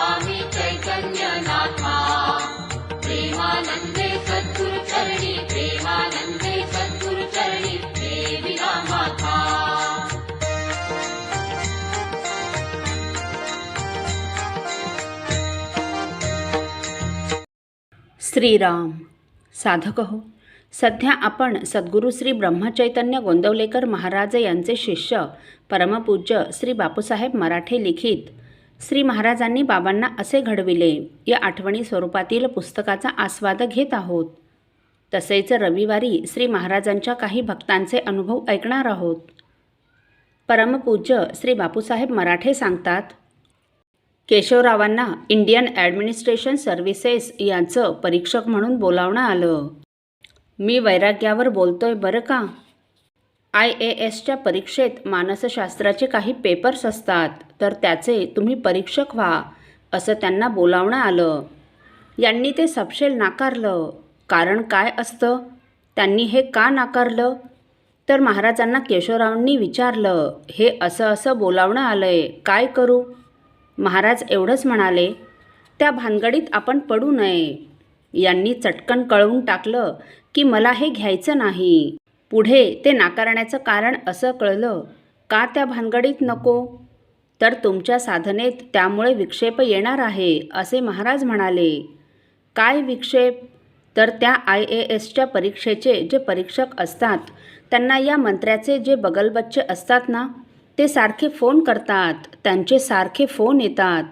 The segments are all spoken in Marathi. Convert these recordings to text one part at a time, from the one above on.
स्वामी प्रेमानन्दे प्रेमानन्दे श्रीराम साधक हो सध्या आपण सद्गुरू श्री ब्रह्मचैतन्य गोंदवलेकर महाराज यांचे शिष्य परमपूज्य श्री बापूसाहेब मराठे लिखित श्री महाराजांनी बाबांना असे घडविले या आठवणी स्वरूपातील पुस्तकाचा आस्वाद घेत आहोत. तसेच रविवारी श्री महाराजांच्या काही भक्तांचे अनुभव ऐकणार आहोत. परमपूज्य श्री बापूसाहेब मराठे सांगतात केशवरावांना इंडियन ॲडमिनिस्ट्रेशन सर्व्हिसेस यांचं परीक्षक म्हणून बोलावणं आलं. मी वैराग्यावर बोलतोय बरं का? आय ए एसच्या परीक्षेत मानसशास्त्राचे काही पेपर्स असतात. तर त्याचे तुम्ही परीक्षक व्हा असं त्यांना बोलावणं आलं. यांनी ते सपशेल नाकारलं. कारण काय असतं? त्यांनी हे का नाकारलं? तर महाराजांना केशवरावांनी विचारलं हे असं असं बोलावणं आलं आहे काय करू? महाराज एवढंच म्हणाले त्या भानगडीत आपण पडू नये. यांनी चटकन कळवून टाकलं की मला हे घ्यायचं नाही. पुढे ते नाकारण्याचं कारण असं कळलं. का त्या भानगडीत नको? तर तुमच्या साधनेत त्यामुळे विक्षेप येणार आहे असे महाराज म्हणाले. काय विक्षेप? तर त्या आय ए एसच्या परीक्षेचे जे परीक्षक असतात त्यांना या मंत्र्याचे जे बगलबच्चे असतात ना ते सारखे फोन करतात त्यांचे सारखे फोन येतात.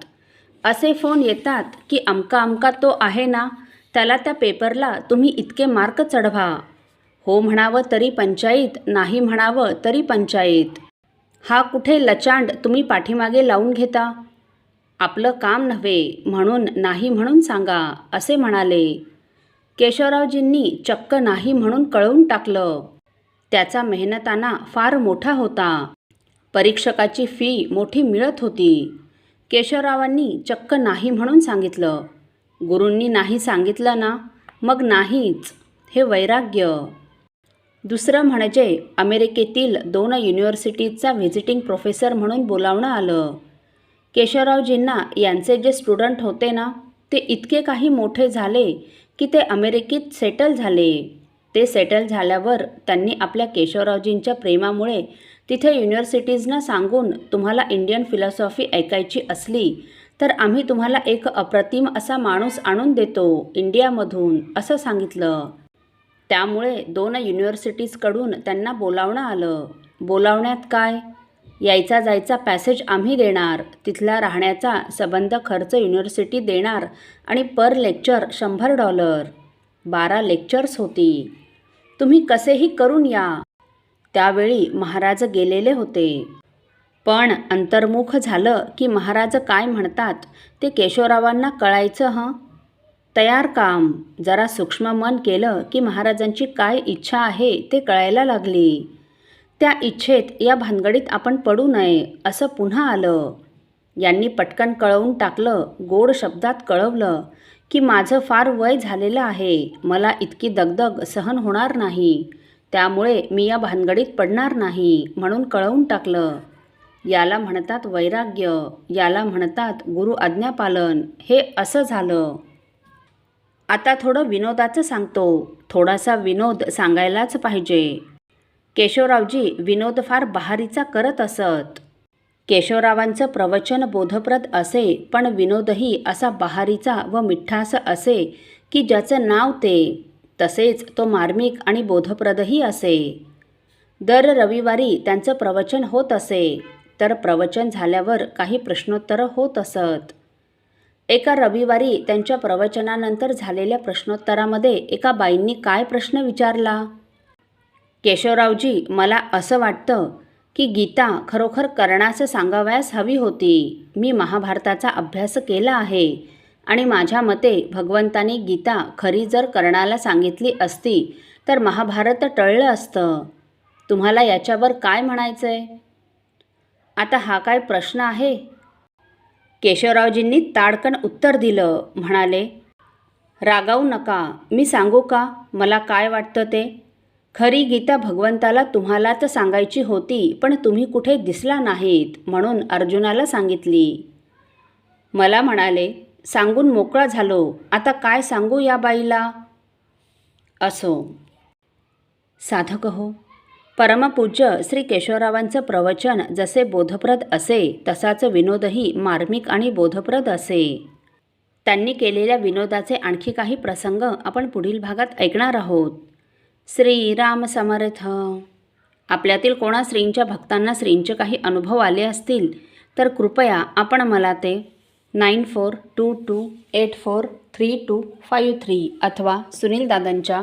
असे फोन येतात की अमका अमका तो आहे ना त्याला त्या पेपरला तुम्ही इतके मार्क चढवा. हो म्हणावं तरी पंचायत नाही म्हणावं तरी पंचायत. हा कुठे लचांड तुम्ही पाठीमागे लावून घेता? आपलं काम नव्हे म्हणून नाही म्हणून सांगा असे म्हणाले. केशवरावजींनी चक्क नाही म्हणून कळवून टाकलं. त्याचा मेहनताना फार मोठा होता. परीक्षकाची फी मोठी मिळत होती. केशवरावांनी चक्क नाही म्हणून सांगितलं. गुरूंनी नाही सांगितलं ना? मग नाहीच. हे वैराग्य. दुसरं म्हणजे अमेरिकेतील दोन युनिव्हर्सिटीजचा व्हिजिटिंग प्रोफेसर म्हणून बोलावणं आलं. केशवरावजींना यांचे जे स्टुडंट होते ना ते इतके काही मोठे झाले की ते अमेरिकेत सेटल झाले. ते सेटल झाल्यावर त्यांनी आपल्या केशवरावजींच्या प्रेमामुळे तिथे युनिव्हर्सिटीजना सांगून तुम्हाला इंडियन फिलॉसॉफी ऐकायची असली तर आम्ही तुम्हाला एक अप्रतिम असा माणूस आणून देतो इंडियामधून असं सांगितलं. त्यामुळे दोन युनिव्हर्सिटीजकडून त्यांना बोलावणं आलं. बोलावण्यात काय? यायचा जायचा पॅसेज आम्ही देणार. तिथला राहण्याचा संबंध खर्च युनिव्हर्सिटी देणार आणि पर लेक्चर शंभर डॉलर बारा लेक्चर्स होती. तुम्ही कसेही करून या. त्यावेळी महाराज गेलेले होते. पण अंतर्मुख झालं की महाराज काय म्हणतात ते केशवरावांना कळायचं हं? तयार काम. जरा सूक्ष्म मन केलं की महाराजांची काय इच्छा आहे ते कळायला लागली. त्या इच्छेत या भानगडीत आपण पडू नये असं पुन्हा आलं. यांनी पटकन कळवून टाकलं गोड शब्दात कळवलं की माझं फार वय झालेलं आहे मला इतकी दगदग सहन होणार नाही त्यामुळे मी या भानगडीत पडणार नाही म्हणून कळवून टाकलं. याला म्हणतात वैराग्य याला म्हणतात गुरु आज्ञापालन हे असं झालं. आता थोडं विनोदाचं सांगतो. थोडासा विनोद सांगायलाच पाहिजे. केशवरावजी विनोद फार बहारीचा करत असत. केशवरावांचं प्रवचन बोधप्रद असे पण विनोदही असा बहारीचा व मिठास असे की ज्याचं नाव ते. तसेच तो मार्मिक आणि बोधप्रदही असे. दर रविवारी त्यांचं प्रवचन होत असे. तर प्रवचन झाल्यावर काही प्रश्नोत्तरं होत असत. एका रविवारी त्यांच्या प्रवचनानंतर झालेल्या प्रश्नोत्तरामध्ये एका बाईंनी काय प्रश्न विचारला? केशवरावजी मला असं वाटतं की गीता खरोखर कर्णास सांगावयास हवी होती. मी महाभारताचा अभ्यास केला आहे आणि माझ्या मते भगवंतानी गीता खरी जर कर्णाला सांगितली असती तर महाभारत टळलं असतं. तुम्हाला याच्यावर काय म्हणायचं आहे आता हा काय प्रश्न आहे? केशवरावजींनी ताडकन उत्तर दिलं म्हणाले रागावू नका. मी सांगू का? मला काय वाटतं ते? खरी गीता भगवंताला तुम्हालाच सांगायची होती पण तुम्ही कुठे दिसला नाहीत म्हणून अर्जुनाला सांगितली. मला म्हणाले सांगून मोकळा झालो. आता काय सांगू या बाईला? असो. साधक हो. परमपूज्य श्री केशवरावांचं प्रवचन जसे बोधप्रद असे तसाच विनोदही मार्मिक आणि बोधप्रद असे. त्यांनी केलेल्या विनोदाचे आणखी काही प्रसंग आपण पुढील भागात ऐकणार आहोत. श्रीराम समर्थ. आपल्यातील कोणा श्रींच्या भक्तांना श्रींचे काही अनुभव आले असतील तर कृपया आपण मला ते nine four two two eight four three two five three अथवा सुनील दादांच्या